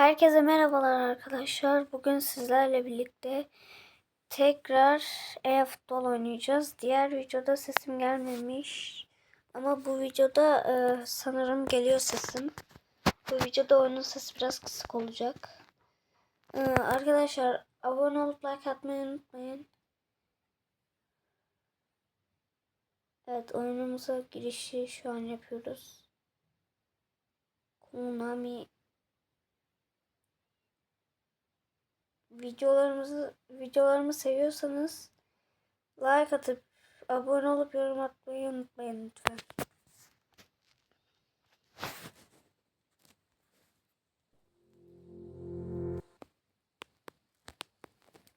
Herkese merhabalar arkadaşlar. Bugün sizlerle birlikte tekrar e-futbol oynayacağız. Diğer videoda sesim gelmemiş. Ama bu videoda e, sanırım geliyor sesim. Bu videoda oyunun sesi biraz kısık olacak. E, arkadaşlar abone olup like atmayı unutmayın. Evet oyunumuza girişi şu an yapıyoruz. Konami videolarımızı videolarımı seviyorsanız like atıp abone olup yorum atmayı unutmayın lütfen.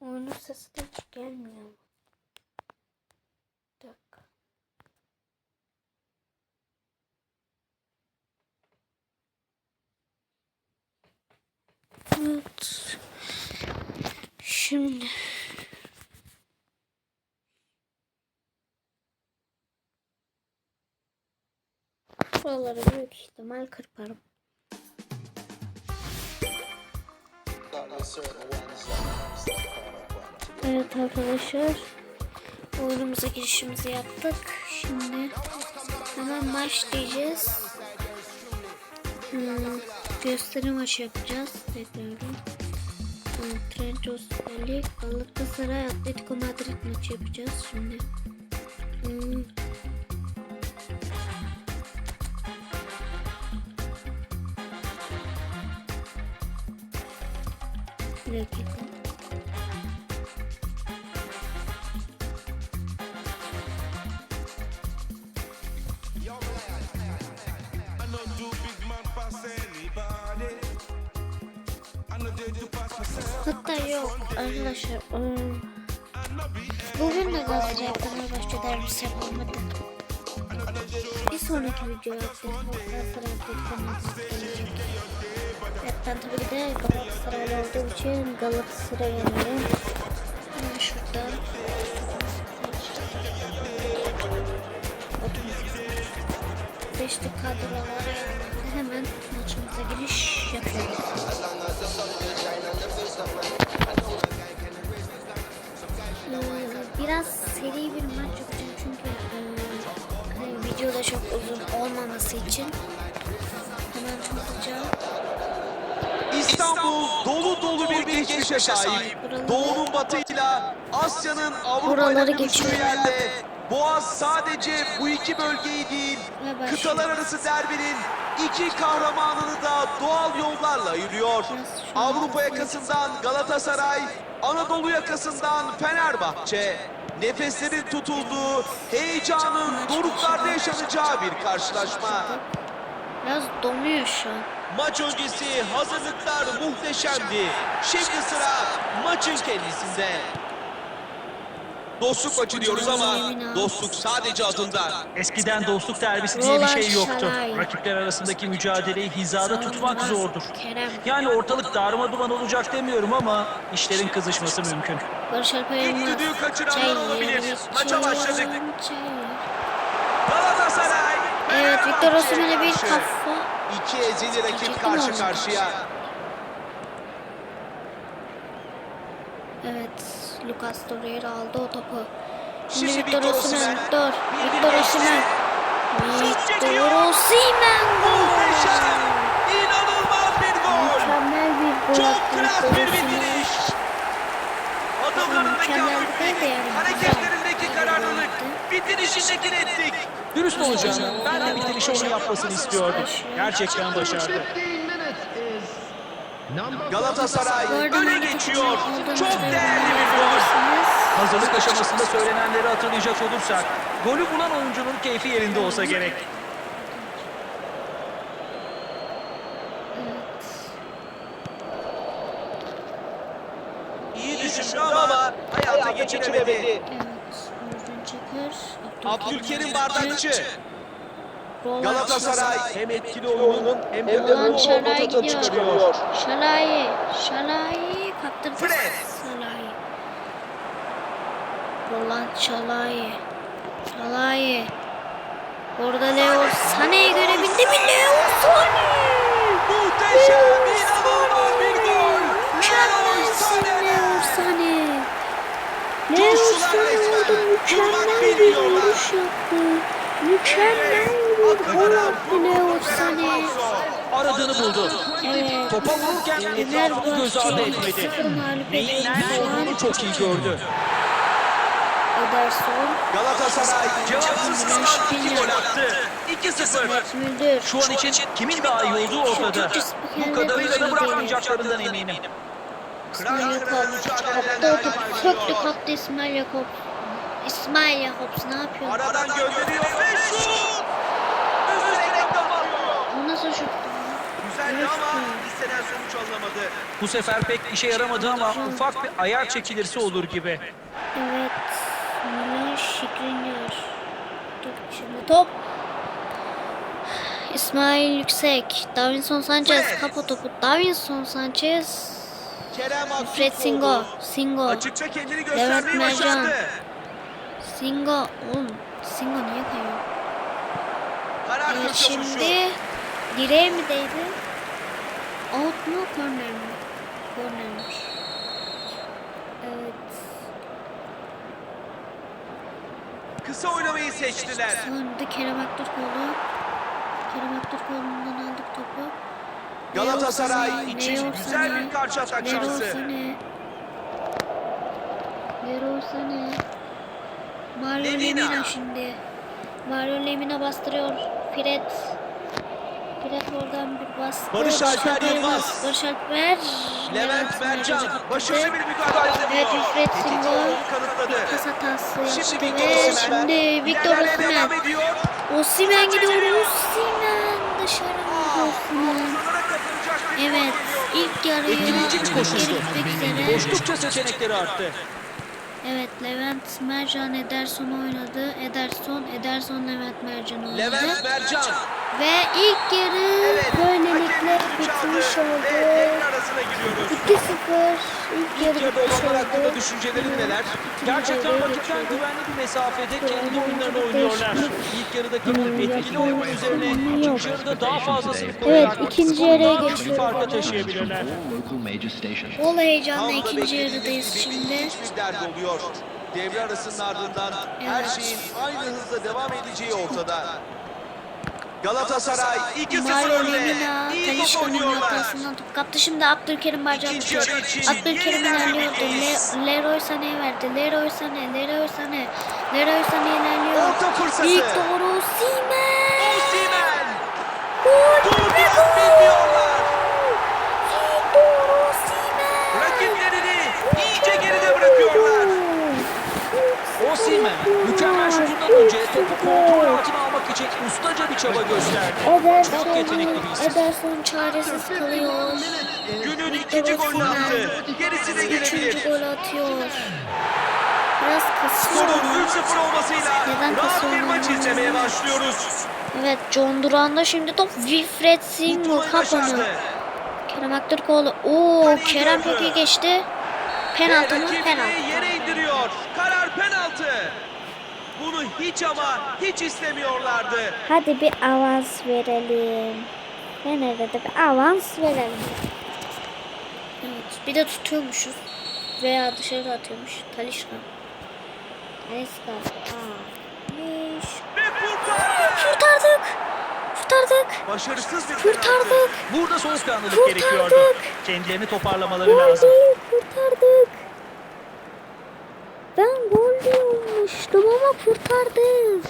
Oyunun sesi de hiç gelmiyor. Bir dakika. Evet. Şimdi buraları büyük ihtimal kırparım. Evet arkadaşlar oyunumuza girişimizi yaptık. Şimdi hemen diyeceğiz. Hmm, gösteri maçı yapacağız tekrardan. Trentos Lig Galatasaray Atletico Madrid maçı yapacağız şimdi. Hmm. Bir dakika. I know do big man pass Hatta yok arkadaşlar. hmm, Bugün de Galatasaray Fenerbahçe derbisi yapılmadı. Bir sonraki video Atletico Galatasaray Atletico Madrid gelecek. Evet ben tabii ki de Galatasaraylı olduğum için Galatasaray'a Beşli kadrolar hemen maçımıza giriş yapıyoruz. Ee, Biraz seri bir maç yapacağım çünkü e, hani videoda çok uzun olmaması için hemen hızlıca İstanbul dolu dolu bir geçmişe sahip. Doğu'nun batıyla Asya'nın Avrupa'yla buluştuğu geçiyor. yerde Boğaz sadece bu iki bölgeyi değil, kıtalar arası derbinin iki kahramanını da doğal yollarla ayırıyor. Avrupa an- yakasından Galatasaray, Anadolu yakasından Fenerbahçe. Nefeslerin tutulduğu, heyecanın doruklarda yaşanacağı bir karşılaşma. biraz donuyor şu an. Maç öncesi hazırlıklar muhteşemdi. Şimdi sıra maçın kendisinde. Dostluk maçı diyoruz ama dostluk sadece adında. Eskiden dostluk derbisi diye bir şey yoktu. Rakipler arasındaki mücadeleyi hizada tutmak zordur. Yani ortalık darma duman olacak demiyorum ama işlerin kızışması mümkün. Barış Alper İlk Yılmaz. düdüğü kaçıranlar olabilir. Maça başladık. Galatasaray. Evet Victor Osimhen'e bir kafa. İki ezeli rakip karşı karşıya. Evet Lucas Torreira aldı o topu. Şimdi Victor Osimhen. Osimhen. Victor. Osimhen. Victor Osimhen. Muhteşem. İnanılmaz bir gol. Mükemmel bir gol Çok klas bir bitiriş. Adımlarındaki hafiflik, hareketlerindeki kararlılık, bitirişindeki netlik. Dürüst olacağım. Ben de bitirişi onun yapmasını istiyordum. Gerçekten başardı. Galatasaray öne geçiyor. Çok değerli bir gol. Hazırlık aşamasında söylenenleri hatırlayacak olursak, golü bulan oyuncunun keyfi yerinde olsa gerek. İyi düşündü ama hayata geçiremedi. Evet. Oradan Çakır. Abdülkerim Bardakçı. Galatasaray hem etkili oyunun hem de Ulan Şalay gidiyor. çıkarıyor. Şalay'ı, Şalay'ı kaptırdı. Fred. Şalay'ı. Ulan Şalay'ı, Şalay'ı. Orada Leo Sane'yi görebildi mi Leo Sane? Muhteşem, inanılmaz bir gol. Leo Sane. Leo Sane. Leo Sane orada mükemmel bir vuruş yaptı. Mükemmel attı Leo Sané. Aradığını buldu. Evet. Topa vururken etrafını göz ardı etmedi. Neyin an. olduğunu çok iyi gördü. Ederson. Galatasaray Cevapsız kalan iki gol attı. 2-0. Müldür. Şu an için kimin daha iyi olduğu ortada. Bu kadarıyla da bırakmayacaklarından eminim. İsmail Yakup. Kaptı o topu. Köklü kaptı İsmail Yakup. İsmail Yakup ne yapıyor? aradan gönderiyor ve şut. Üst direk kapatıyor. Bu nasıl şut? Ama istenen sonuç alınamadı. Bu sefer pek işe yaramadı ama ufak bir ayar çekilirse olur gibi. Evet. Milan Şikrinyar. Top şimdi top. İsmail Yüksek. Davinson Sanchez. Kafa topu. Davinson Sanchez. Kerem Fred Singo. Singo. Açıkça kendini göstermeyi Mercan. başardı. Singo. Oğlum. Singo niye kayıyor? Karar Evet, vuruşu. şimdi direğe mi değdi? Out mu? Corner mi? Cornermiş. Evet. Kısa oynamayı seçtiler. Sonra Kerem Aktürkoğlu. Kerem Aktürkoğlu'ndan aldık topu. Galatasaray için güzel bir karşı atak şansı. Leroy Sané. Mario Lemina. Lemina şimdi. Mario Lemina bastırıyor. Fred. Fred oradan bir bastı. Barış Alper Yılmaz. Barış Alper. Levent Mercan başarılı bir mücadele Evet, ediyor. Singo. olduğunu kanıtladı. Pas hatası yaptı Şimdi Victor ve Osimhen. şimdi Victor ediyor. Osimhen gidiyor. Osimhen dışarı vurdu bir gol Evet ilk yarıyı Etkileyici bir koşuştu. Koştukça seçenekleri arttı. Evet Levent Mercan Ederson oynadı. Ederson, Ederson Levent Mercan oynadı. Levent Mercan. Ve ilk yarı Evet. böylelikle bitmiş oldu. Ve devre arasına giriyoruz. 2-0 ilk yarı bitmiş olanlar hakkında oldu. düşüncelerin neler? Gerçekten rakipten güvenli bir mesafede kendi oyunlarını oynuyorlar. İlk yarıdaki bu etkili oyun üzerine ikinci yarıda daha fazlasını Evet, koyarak ikinci skoru yarıya daha büyük bir geçiyoruz. farka taşıyabilirler. Bol heyecanla ikinci yarıdayız şimdi. ilginç bir derbi oluyor. Devre arasının ardından her Evet. şeyin aynı hızla devam edeceği ortada. Galatasaray 2-0 Mario önde. İyi top oynuyorlar. kaptı. Şimdi Abdülkerim Barca İkinci atıyor. yarı için Abdülkerim ilerliyordu. Le Leroy Sané'ye verdi. Leroy Sané, Leroy Sané. Leroy Sané ilerliyor. Orta fırsatı. Victor Osimhen. Osimhen. Gol ve gol. Victor Osimhen. Rakiplerini iyice geride bırakıyorlar. Osimhen mükemmel şutundan önce topu kontrol altına almak için ustaca bir çaba gösterdi. Ederson, Çok yetenekli bir isim. Ederson çaresiz kalıyor. Günün ikinci golünü attı. Gerisi de Üçüncü gelebilir. gol atıyor. Biraz kasıyor. Skorun 3-0 olmasıyla Neden rahat bir maç izlemeye başlıyoruz. Evet John Duran'da şimdi top Wilfred Singo kapanı. Kerem Aktürkoğlu. Oo Kerem çok iyi geçti. Penaltı mı? Penaltı. yere indiriyor. Karar penaltı. Bunu hiç ama hiç istemiyorlardı. Hadi bir avans verelim. Fener'e de bir avans verelim. Evet bir de tutuyormuşuz. Veya dışarı atıyormuş. Talişka. Talişka. Aa. Miş. Ve kurtardı. Kurtardık. Kurtardık. Başarısız bir. Kurtardık. Burada soğukkanlılık Kurtardık. gerekiyordu. Kendilerini toparlamaları Gol lazım. kurtardık. Ben gol diyormuştum ama kurtardık.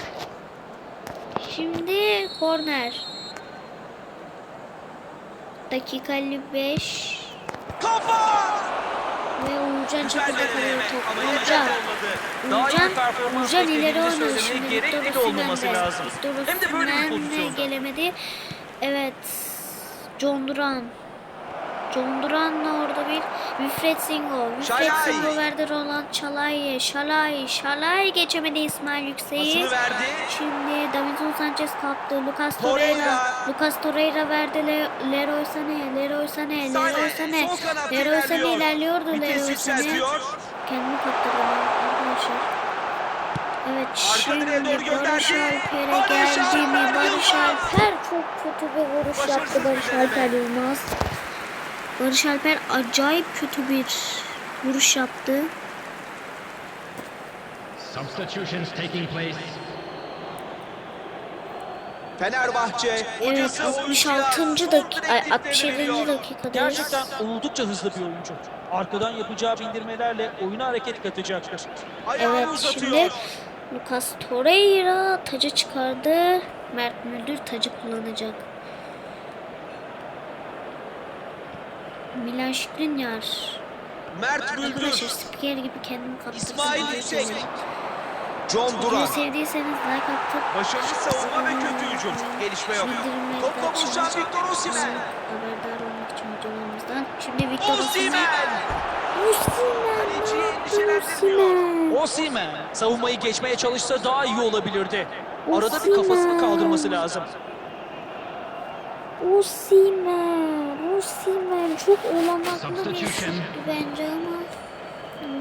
Şimdi korner. Dakika 55 Kafa. ve Uğurcan Güzel çapında kalıyor deneme top. ama yeterli Uğurcan. Uğurcan, Uğurcan ileri oynadı şimdi. Victor de olmaması Osimhen de. lazım. Victor Hem de böyle bir Osimhen de pozisyonda. gelemedi. Evet. John Duran. John Duran'la orada bir Singo. Wilfred Şalay. Singo verdi Roland Çalay'ı. Şalay. Şalay geçemedi İsmail Yüksek'i. Şimdi Davinson Sanchez kaptı. Lucas Torreira. Torreira. Lucas Torreira verdi Le Leroy Sané. Leroy Sané. Leroy Sané. Leroy Sané ilerliyor. ilerliyordu. Leroy Sané. Kendini kaptırdı arkadaşlar. Evet şimdi Barış. Alper'e geldi mi? Barış. Alper çok kötü bir vuruş yaptı Barış. Alper Yılmaz. Barış Alper acayip kötü bir vuruş yaptı. Substitutions taking place. Fenerbahçe Evet hocası 66. oyuncuya dakika, ay, direktifleri 67. veriyor. dakikadayız. Gerçekten oldukça hızlı bir oyuncu. Arkadan yapacağı bindirmelerle oyuna hareket katacaktır. Evet şimdi Lucas Torreira tacı çıkardı. Mert Müldür tacı kullanacak. Milan Skriniar. Mert Arkadaşlar spiker gibi kendimi kaptırsam. İsmail Yüksek. John Duran. sevdiyseniz like atıp Başarılı savunma ve kötü hücum. Gelişme yok. Topla buluşan. Victor Osimhen. Haberdar olmak için videolarımızdan. Şimdi Victor Osimhen. Osimhen. Osimhen. Osimhen savunmayı geçmeye çalışsa daha iyi olabilirdi. Arada bir kafasını kaldırması lazım. Osimhen, Osimhen çok olanaklı bir şuttu bence ama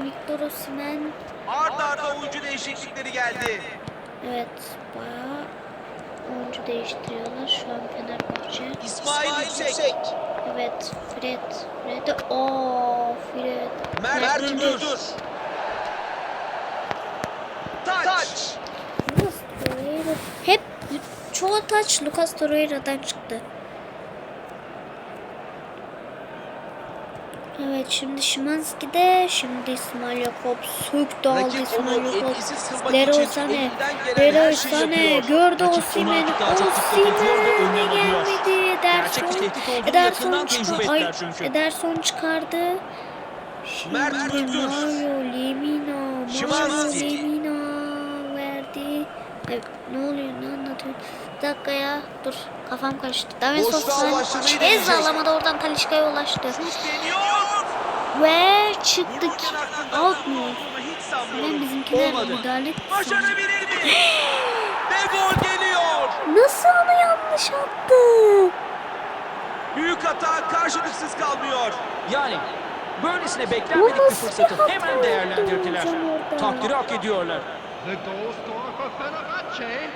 Victor Osimhen Arda arda oyuncu değişiklikleri geldi. evet bayağı oyuncu değiştiriyorlar şu an Fenerbahçe. İsmail Yüksek, Evet Fred, Fred, ooo Fred. Mert Müldür. Taç. Lucas Torreira. Hep çoğu taç Lucas Torreira'dan çıktı. Evet şimdi Şimanski'de şimdi İsmail Yakup aldı Rakip İsmail Yakup. her şeyi Sané yapıyor. gördü Osimhen'e önlem alıyor. gelmedi. Ederson, Ederson çıkar. Ay. Ederson çıkardı. Şimdi. Mario Lemina, Mario. Lemina verdi. Ay, ne oluyor ne anlatıyor? Bir dakika ya dur kafam karıştı. Davinson Sanchez alamadı oradan Talişka'ya ulaştı. Deniyor. Ve çıktık. Out mu? Ulan bizimkiler Olmadı. müdahale etti. Başarabilir mi? Ve gol geliyor. Nasıl onu yanlış attı? Büyük hata karşılıksız kalmıyor. Yani böylesine beklenmedik bir fırsatı hemen değerlendirdiler. Takdiri hak ediyorlar. The goal scorer for Fenerbahce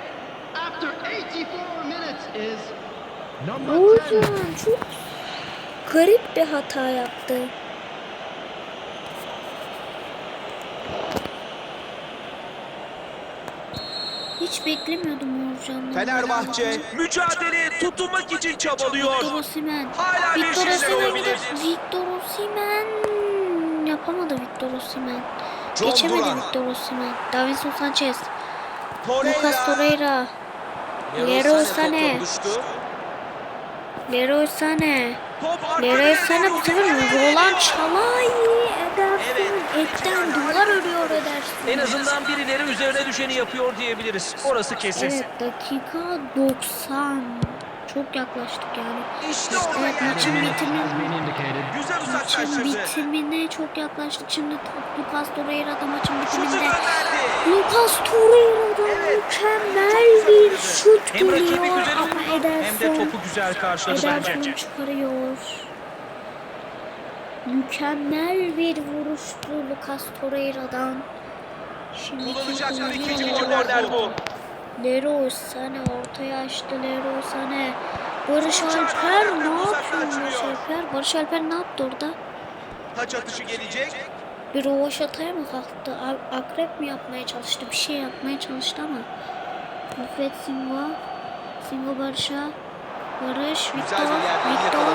after 84 minutes is number 10. Hocam çok garip bir hata yaptı. Hiç beklemiyordum Uğurcan'dan. Fenerbahçe mücadeleye tutunmak için çabalıyor. Victor Osimhen. Hala Victor Osimhen. Victor Osimhen. Yapamadı Victor Osimhen. John Geçemedi Duran. Victor Osimhen. Davinson Sanchez. Torreira. Lucas Torreira. Leroy Sané. Leroy Sané. Leroy Sané bu sefer. Roland Çalay. Evet. Etten duvar örüyor Ederson. En azından birileri üzerine düşeni yapıyor diyebiliriz. Orası kesin. Evet dakika 90. Çok yaklaştık yani. İşte orada Evet maçın bitimine. Güzel maçın uzaklaştırdı. bitimine çok yaklaştık. Şimdi Lucas Torreira da maçın Şutu bitiminde. gönderdi. Lucas Torreira'dan mükemmel bir şut Hem rakibi geliyor güzel ama hem de Ederson. topu güzel karşıladı bence. Ederson çıkarıyor. Mükemmel bir vuruştu Lucas Torreira'dan. Şimdi Kullanacakları kim ikinci kullanıyor? korner bu. Leroy Sané ortaya açtı Leroy Sané. Barış Alper ne yapıyor. Barış Alper? Barış Alper ne yaptı orada? Taç atışı gelecek. Bir rovaşataya mı kalktı? Akrep mi yapmaya çalıştı? Bir şey yapmaya çalıştı ama. Rüfet Singo. Singo Barış'a. Barış, Victor, Victor. Victor.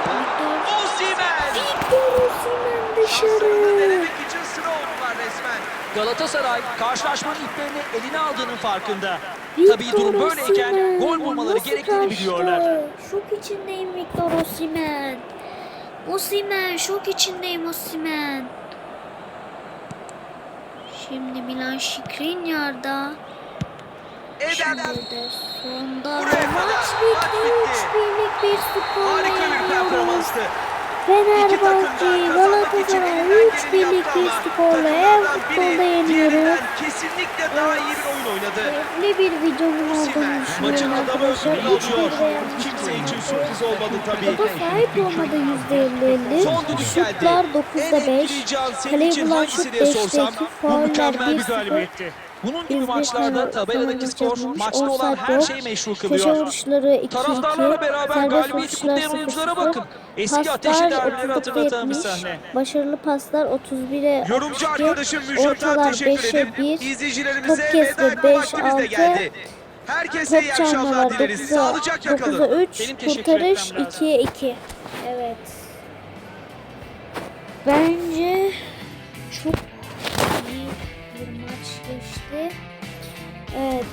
Osimhen. Victor Osimhen dışarı. denemek için sıra oldular resmen. Galatasaray karşılaşmanın iplerini eline aldığının farkında. Victor Tabii durum böyleyken Osimhen. gol bulmaları Nasıl gerektiğini kaçtı? biliyorlar. Şok içindeyim Victor Osimhen. Osimhen şok içindeyim Osimhen. Şimdi Milan Skriniar'da. Eden De sonda Buraya maç maç bitti. bitti. 3 birlik bir skorla harika bir performanstı. Fenerbahçe Galatasaray elinden 3 geleni birlik bir skorla ev futbolda yeniyoruz. kesinlikle daha iyi bir oyun oynadı. Keyifli bir videonun olduğunu maçın adamı ödülünü 3 alıyor. Kimse için sürpriz olmadı tabii. Topa sahip olmadı %50-50. Son düdük geldi. Şutlar En 9'da 5. etkileyici an senin Kaleye bulan şut diye 5'te sorsam 2. Bu Fauller mükemmel bir 1-0. Bunun gibi maçlarda tabeladaki skor maçta olan her şeyi meşru kılıyor. vuruşları 2-2. Taraftarlarla beraber galibiyeti kutlayan oyunculara 0-0. bakın. Eski derbileri 39'da hatırlatan bir 70. sahne. Başarılı paslar 31'e Yorumcu 32. arkadaşım Müjdat'a teşekkür 5'e ederim. 1. İzleyicilerimize veda etme 5, vaktimiz de 6. geldi. Herkese iyi akşamlar dileriz. 9'a Sağlıcakla kalın. 9'a 3. Benim teşekkür Kurtarış etmem lazım. 2'ye 2. Evet. Bence Evet.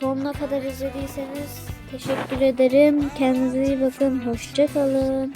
Sonuna kadar izlediyseniz teşekkür ederim. Kendinize iyi bakın. Hoşça kalın.